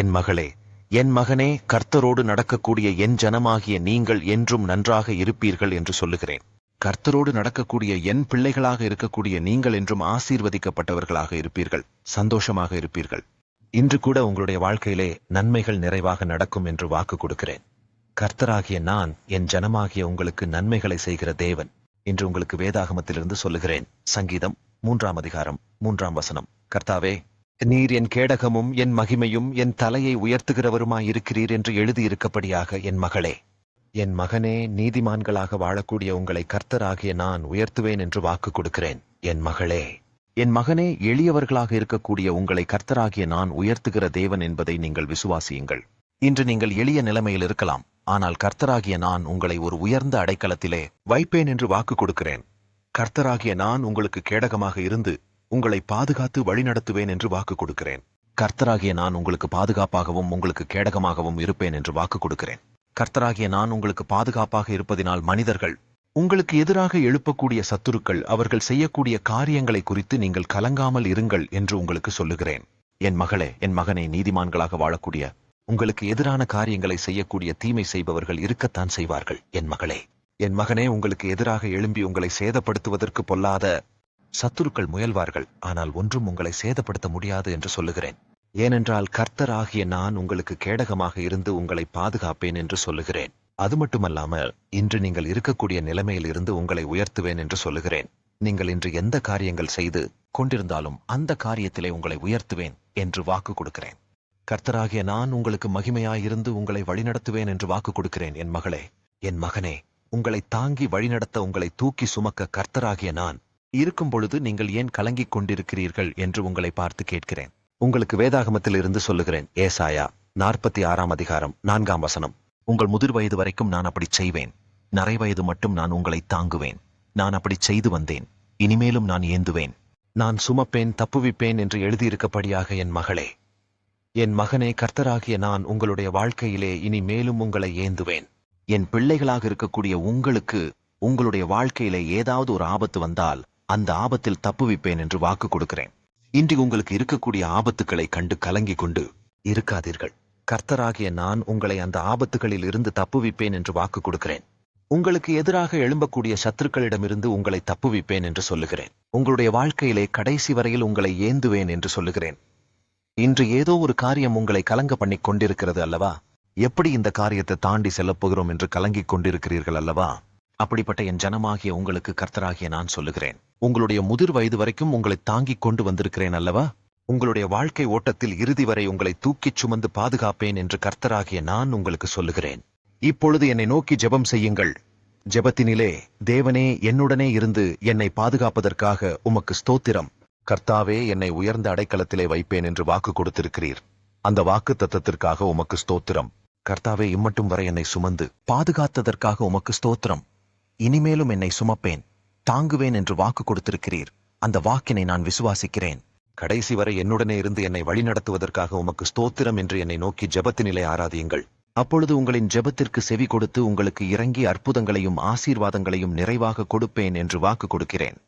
என் மகளே என் மகனே கர்த்தரோடு நடக்கக்கூடிய என் ஜனமாகிய நீங்கள் என்றும் நன்றாக இருப்பீர்கள் என்று சொல்லுகிறேன். கர்த்தரோடு நடக்கக்கூடிய என் பிள்ளைகளாக இருக்கக்கூடிய நீங்கள் என்றும் ஆசீர்வதிக்கப்பட்டவர்களாக இருப்பீர்கள் சந்தோஷமாக இருப்பீர்கள். இன்று கூட உங்களுடைய வாழ்க்கையிலே நன்மைகள் நிறைவாக நடக்கும் என்று வாக்கு கொடுக்கிறேன். கர்த்தராகிய நான் என் ஜனமாகிய உங்களுக்கு நன்மைகளை செய்கிற தேவன் என்று உங்களுக்கு வேதாகமத்திலிருந்து சொல்லுகிறேன். சங்கீதம் மூன்றாம் அதிகாரம் மூன்றாம் வசனம். கர்த்தாவே நீர் என் கேடகமும் என் மகிமையும் என் தலையை உயர்த்துகிறவருமாயிருக்கிறீர் என்று எழுதியிருக்கப்படியாக என் மகளே. என் மகனே நீதிமான்களாக வாழக்கூடிய உங்களை கர்த்தராகிய நான் உயர்த்துவேன் என்று வாக்கு கொடுக்கிறேன் என் மகளே. என் மகனே எளியவர்களாக இருக்கக்கூடிய உங்களை கர்த்தராகிய நான் உயர்த்துகிற தேவன் என்பதை நீங்கள் விசுவாசியுங்கள். இன்று நீங்கள் எளிய நிலைமையில் இருக்கலாம் ஆனால் கர்த்தராகிய நான் உங்களை ஒரு உயர்ந்த அடைக்கலத்திலே வைப்பேன் என்று வாக்கு கொடுக்கிறேன். கர்த்தராகிய நான் உங்களுக்கு கேடகமாக இருந்து உங்களை பாதுகாத்து வழிநடத்துவேன் என்று வாக்கு கொடுக்கிறேன். கர்த்தராகிய நான் உங்களுக்கு பாதுகாப்பாகவும் உங்களுக்கு கேடகமாகவும் இருப்பேன் என்று வாக்கு கொடுக்கிறேன். கர்த்தராகிய நான் உங்களுக்கு பாதுகாப்பாக இருப்பதினால் மனிதர்கள் உங்களுக்கு எதிராக எழுப்பக்கூடிய சத்துருக்கள் அவர்கள் செய்யக்கூடிய காரியங்களை குறித்து நீங்கள் கலங்காமல் இருங்கள் என்று உங்களுக்கு சொல்லுகிறேன். என் மகளே என் மகனை நீதிமான்களாக வாழக்கூடிய உங்களுக்கு எதிரான காரியங்களை செய்யக்கூடிய தீமை செய்பவர்கள் இருக்கத்தான் செய்வார்கள். என் மகளே என் மகனே உங்களுக்கு எதிராக எழும்பி உங்களை சேதப்படுத்துவதற்கு பொல்லாத சத்துருக்கள் முயல்வார்கள் ஆனால் ஒன்றும் உங்களை சேதப்படுத்த முடியாது என்று சொல்லுகிறேன். ஏனென்றால் கர்த்தர் ஆகிய நான் உங்களுக்கு கேடகமாக இருந்து உங்களை பாதுகாப்பேன் என்று சொல்லுகிறேன். அது மட்டுமல்லாமல் இன்று நீங்கள் இருக்கக்கூடிய நிலைமையில் இருந்து உங்களை உயர்த்துவேன் என்று சொல்லுகிறேன். நீங்கள் இன்று எந்த காரியங்கள் செய்து கொண்டிருந்தாலும் அந்த காரியத்திலே உங்களை உயர்த்துவேன் என்று வாக்கு கொடுக்கிறேன். கர்த்தராகிய நான் உங்களுக்கு மகிமையாயிருந்து உங்களை வழிநடத்துவேன் என்று வாக்கு கொடுக்கிறேன் என் மகளே. என் மகனே உங்களை தாங்கி வழிநடத்த உங்களை தூக்கி சுமக்க கர்த்தராகிய நான் இருக்கும் பொழுது நீங்கள் ஏன் கலங்கிக் கொண்டிருக்கிறீர்கள் என்று உங்களை பார்த்து கேட்கிறேன். உங்களுக்கு வேதாகமத்தில் இருந்து சொல்லுகிறேன் ஏசாயா நாற்பத்தி ஆறாம் அதிகாரம் நான்காம் வசனம். உங்கள் முதிர் வயது வரைக்கும் நான் அப்படி செய்வேன். நரை வயது மட்டும் நான் உங்களை தாங்குவேன். நான் அப்படி செய்து வந்தேன். இனிமேலும் நான் ஏந்துவேன். நான் சுமப்பேன் தப்புவிப்பேன் என்று எழுதியிருக்கப்படியாக என் மகளே. என் மகனே கர்த்தராகிய நான் உங்களுடைய வாழ்க்கையிலே இனி மேலும் உங்களை ஏந்துவேன். என் பிள்ளைகளாக இருக்கக்கூடிய உங்களுக்கு உங்களுடைய வாழ்க்கையிலே ஏதாவது ஒரு ஆபத்து வந்தால் அந்த ஆபத்தில் தப்புவிப்பேன் என்று வாக்கு கொடுக்கிறேன். இன்று உங்களுக்கு இருக்கக்கூடிய ஆபத்துக்களை கண்டு கலங்கிக் கொண்டு இருக்காதீர்கள். கர்த்தராகிய நான் உங்களை அந்த ஆபத்துகளில் இருந்து தப்புவிப்பேன் என்று வாக்கு கொடுக்கிறேன். உங்களுக்கு எதிராக எழும்பக்கூடிய சத்துருக்களிடமிருந்து உங்களை தப்புவிப்பேன் என்று சொல்லுகிறேன். உங்களுடைய வாழ்க்கையிலே கடைசி வரையில் உங்களை ஏந்துவேன் என்று சொல்லுகிறேன். இன்று ஏதோ ஒரு காரியம் உங்களை கலங்க பண்ணி கொண்டிருக்கிறது அல்லவா? எப்படி இந்த காரியத்தை தாண்டி செல்லப்போகிறோம் என்று கலங்கிக் கொண்டிருக்கிறீர்கள் அல்லவா? அப்படிப்பட்ட என் ஜனமாகிய உங்களுக்கு கர்த்தராகிய நான் சொல்லுகிறேன். உங்களுடைய முதிர் வயது வரைக்கும் உங்களை தாங்கிக் கொண்டு வந்திருக்கிறேன் அல்லவா? உங்களுடைய வாழ்க்கை ஓட்டத்தில் இறுதி வரை உங்களை தூக்கிச் சுமந்து பாதுகாப்பேன் என்று கர்த்தராகிய நான் உங்களுக்கு சொல்லுகிறேன். இப்பொழுது என்னை நோக்கி ஜெபம் செய்யுங்கள். ஜெபத்தினிலே தேவனே என்னுடனே இருந்து என்னை பாதுகாப்பதற்காக உமக்கு ஸ்தோத்திரம். கர்த்தாவே என்னை உயர்ந்த அடைக்கலத்திலே வைப்பேன் என்று வாக்கு கொடுத்திருக்கிறீர். அந்த வாக்கு தத்தத்திற்காக உமக்கு ஸ்தோத்திரம். கர்த்தாவே இம்மட்டும் வரை என்னை சுமந்து பாதுகாத்ததற்காக உமக்கு ஸ்தோத்திரம். இனிமேலும் என்னை சுமப்பேன் தாங்குவேன் என்று வாக்கு கொடுத்திருக்கிறீர். அந்த வாக்கினை நான் விசுவாசிக்கிறேன். கடைசி வரை என்னுடனே இருந்து என்னை வழிநடத்துவதற்காக உமக்கு ஸ்தோத்திரம் என்று என்னை நோக்கி ஜெபத்தினிலே ஆராதியுங்கள். அப்பொழுது உங்களின் ஜெபத்திற்கு செவி கொடுத்து உங்களுக்கு இறங்கி அற்புதங்களையும் ஆசீர்வாதங்களையும் நிறைவாக கொடுப்பேன் என்று வாக்கு கொடுக்கிறேன்.